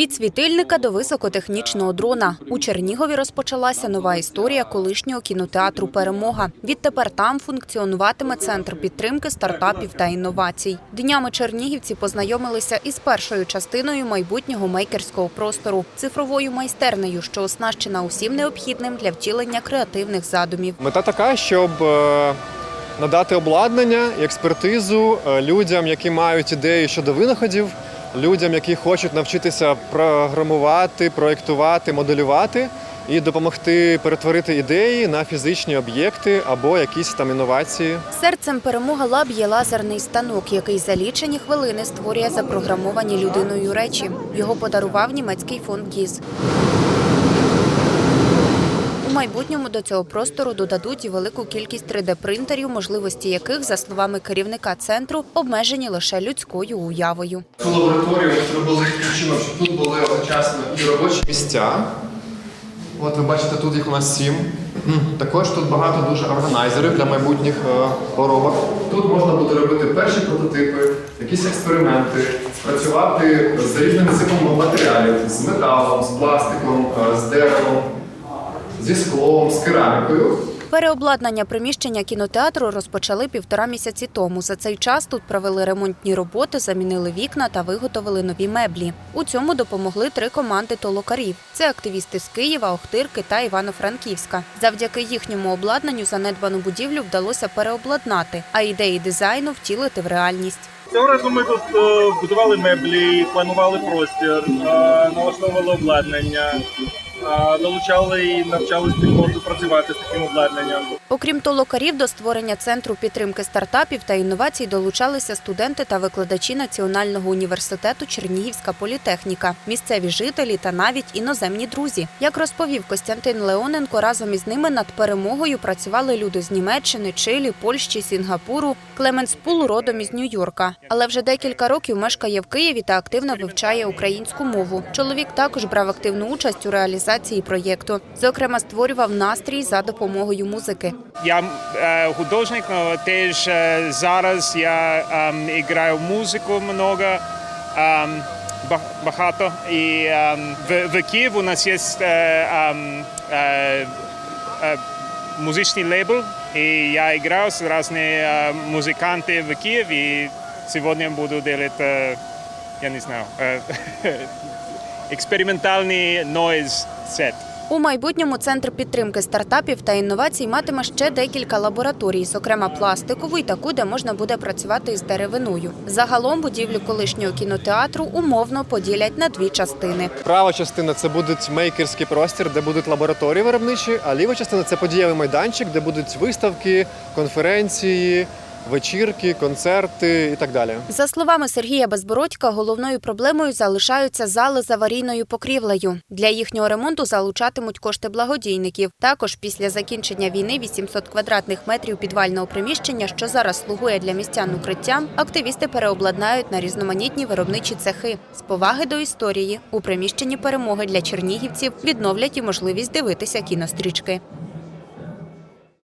Від світильника до високотехнічного дрона у Чернігові розпочалася нова історія колишнього кінотеатру Перемога. Відтепер там функціонуватиме центр підтримки стартапів та інновацій. Днями чернігівці познайомилися із першою частиною майбутнього мейкерського простору цифровою майстернею, що оснащена усім необхідним для втілення креативних задумів. Мета така, щоб е, надати обладнання експертизу е, людям, які мають ідеї щодо винаходів, людям, які хочуть навчитися програмувати, проєктувати, моделювати і допомогти перетворити ідеї на фізичні об'єкти або якісь там інновації. Серцем перемога лаб є лазерний станок, який за лічені хвилини створює запрограмовані людиною речі. Його подарував німецький фонд ГІЗ. Майбутньому до цього простору додадуть і велику кількість 3D-принтерів, можливості яких, за словами керівника центру, обмежені лише людською уявою. Цю лабораторію ми зробили чином, щоб тут були одночасно і робочі Місця. От ви бачите, тут їх у нас сім. Також тут багато дуже органайзерів для майбутніх е, поробок. Тут можна буде робити перші прототипи, якісь експерименти, працювати з різними типами матеріалів, з металом, з пластиком, е, з деревом, зі склом, з керамікою. Переобладнання приміщення кінотеатру розпочали півтора місяці тому. За цей час тут провели ремонтні роботи, замінили вікна та виготовили нові меблі. У цьому допомогли три команди толокарів. Це активісти з Києва, Охтирки та Івано-Франківська. Завдяки їхньому обладнанню занедбану будівлю вдалося переобладнати, а ідеї дизайну втілити в реальність. Цього разу ми тут е, будували меблі, планували простір, е, налаштовували обладнання, долучали і навчали спільноту працювати з таким обладнанням. Окрім толокарів, до створення центру підтримки стартапів та інновацій долучалися студенти та викладачі Національного університету Чернігівська політехніка, місцеві жителі та навіть іноземні друзі. Як розповів Костянтин Леоненко, разом із ними над перемогою працювали люди з Німеччини, Чилі, Польщі, Сінгапуру. Клеменс Пул родом із Нью-Йорка, але вже декілька років мешкає в Києві та активно вивчає українську мову. Чоловік також брав активну участь у реалізації проєкту. Зокрема, створював настрій за допомогою музики. Я е, художник, але теж е, зараз я ем, граю музику много, ем, багато. І ем, в, в Києві у нас є е, музичний лейбл, і я граю з різні музиканти в Києві. І сьогодні буду делать, е, я не знаю, експериментальний set. У майбутньому центр підтримки стартапів та інновацій матиме ще декілька лабораторій, зокрема пластикову і таку, де можна буде працювати із деревиною. Загалом будівлю колишнього кінотеатру умовно поділять на дві частини. Права частина це буде мейкерський простір, де будуть лабораторії виробничі, а ліва частина це подієвий майданчик, де будуть виставки, конференції, вечірки, концерти і так далі. За словами Сергія Безбородька, головною проблемою залишаються зали з аварійною покрівлею. Для їхнього ремонту залучатимуть кошти благодійників. Також після закінчення війни 800 квадратних метрів підвального приміщення, що зараз слугує для містян укриттям, активісти переобладнають на різноманітні виробничі цехи. З поваги до історії у приміщенні перемоги для чернігівців відновлять і можливість дивитися кінострічки.